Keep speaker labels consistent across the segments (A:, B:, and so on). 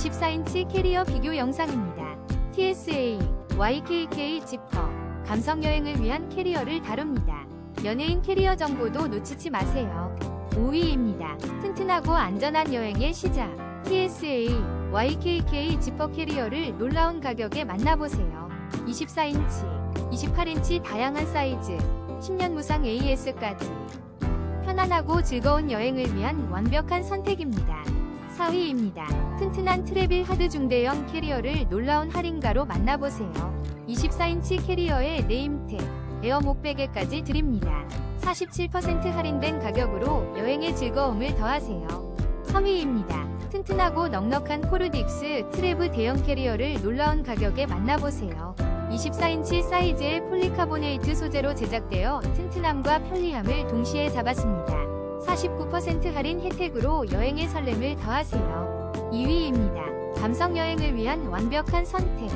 A: 24인치 캐리어 비교 영상입니다. TSA, YKK 지퍼, 감성 여행을 위한 캐리어를 다룹니다. 연예인 캐리어 정보도 놓치지 마세요. 5위입니다. 튼튼하고 안전한 여행의 시작. TSA, YKK 지퍼 캐리어를 놀라운 가격에 만나보세요. 24인치, 28인치 다양한 사이즈, 10년 무상 AS까지. 편안하고 즐거운 여행을 위한 완벽한 선택입니다. 4위입니다. 튼튼 한 트래빌 하드 중대형 캐리어를 놀라운 할인가로 만나보세요. 24인치 캐리어에 네임택, 에어 목베개까지 드립니다. 47% 할인된 가격으로 여행의 즐거움을 더하세요. 3위입니다. 튼튼하고 넉넉한 포르딕스 트래브 대형 캐리어를 놀라운 가격에 만나보세요. 24인치 사이즈의 폴리카보네이트 소재로 제작되어 튼튼함과 편리함을 동시에 잡았습니다. 49% 할인 혜택으로 여행의 설렘을 더하세요. 2위입니다. 감성 여행을 위한 완벽한 선택.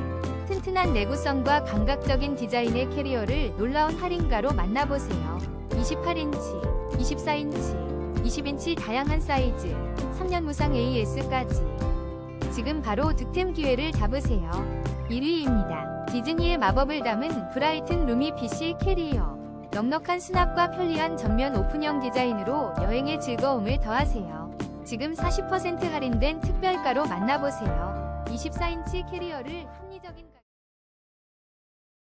A: 튼튼한 내구성과 감각적인 디자인의 캐리어를 놀라운 할인가로 만나보세요. 28인치, 24인치, 20인치 다양한 사이즈, 3년 무상 AS까지. 지금 바로 득템 기회를 잡으세요. 1위입니다. 디즈니의 마법을 담은 브라이튼 루미 PC 캐리어. 넉넉한 수납과 편리한 전면 오픈형 디자인으로 여행의 즐거움을 더하세요. 지금 40% 할인된 특별가로 만나보세요. 24인치 캐리어를 합리적인